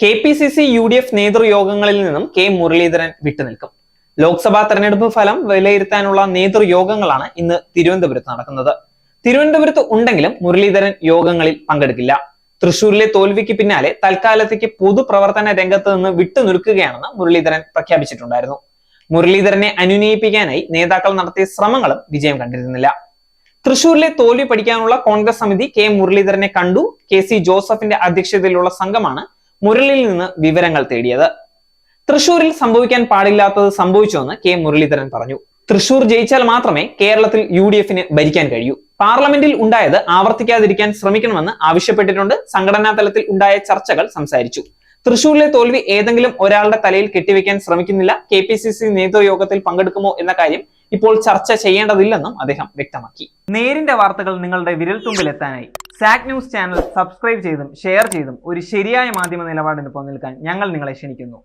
K P C C U D F നേതൃയോഗങ്ങളിൽ നിന്നും K Muraleedharan വിട്ടുനിൽക്കും. Lok Sabha തെരഞ്ഞെടുപ്പ് ഫലം വിലയിരുത്താനുള്ള നേതൃയോഗങ്ങളാണ് ഇന്ന് തിരുവനന്തപുരത്ത് നടക്കുന്നത്. തിരുവനന്തപുരത്ത് ഉണ്ടെങ്കിലും മുരളീധരൻ യോഗങ്ങളിൽ പങ്കെടുക്കില്ല. തൃശൂരിലെ തോൽവിക്ക് പിന്നാലെ തൽക്കാലത്തേക്ക് പൊതുപ്രവർത്തന രംഗത്ത് നിന്ന് വിട്ടുനിൽക്കുകയാണെന്ന് മുരളീധരൻ പ്രഖ്യാപിച്ചിട്ടുണ്ടായിരുന്നു. മുരളീധരനെ അനുനയിപ്പിക്കാനായി നേതാക്കൾ നടത്തിയ ശ്രമങ്ങളും വിജയം കണ്ടിരുന്നില്ല. തൃശൂരിലെ തോൽവി പഠിക്കാനുള്ള കോൺഗ്രസ് സമിതി കെ മുരളീധരനെ കണ്ടു. കെ സി ജോസഫിന്റെ അധ്യക്ഷതയിലുള്ള സംഘമാണ് മുരളിയിൽ നിന്ന് വിവരങ്ങൾ തേടിയത്. തൃശൂരിൽ സംഭവിക്കാൻ പാടില്ലാത്തത് സംഭവിച്ചുവെന്ന് കെ മുരളീധരൻ പറഞ്ഞു. തൃശൂർ ജയിച്ചാൽ മാത്രമേ കേരളത്തിൽ യു ഡി എഫിന് ഭരിക്കാൻ കഴിയൂ. പാർലമെന്റിൽ ഉണ്ടായത് ആവർത്തിക്കാതിരിക്കാൻ ശ്രമിക്കണമെന്ന് ആവശ്യപ്പെട്ടിട്ടുണ്ട്. സംഘടനാ തലത്തിൽ ഉണ്ടായ ചർച്ചകൾ സംസാരിച്ചു. തൃശൂരിലെ തോൽവി ഏതെങ്കിലും ഒരാളുടെ തലയിൽ കെട്ടിവെക്കാൻ ശ്രമിക്കുന്നില്ല. കെ പി സി സി നേതൃയോഗത്തിൽ പങ്കെടുക്കുമോ എന്ന കാര്യം ഇപ്പോൾ ചർച്ച ചെയ്യേണ്ടതില്ലെന്നും അദ്ദേഹം വ്യക്തമാക്കി. നേരിന്റെ വാർത്തകൾ നിങ്ങളുടെ വിരൽത്തുമ്പിൽ എത്താനായി സാക് ന്യൂസ് ചാനൽ സബ്സ്ക്രൈബ് ചെയ്തും ഷെയർ ചെയ്തും ഒരു ശരിയായ മാധ്യമ നിലപാടിന് പോകാൻ ഞങ്ങൾ നിങ്ങളെ ക്ഷണിക്കുന്നു.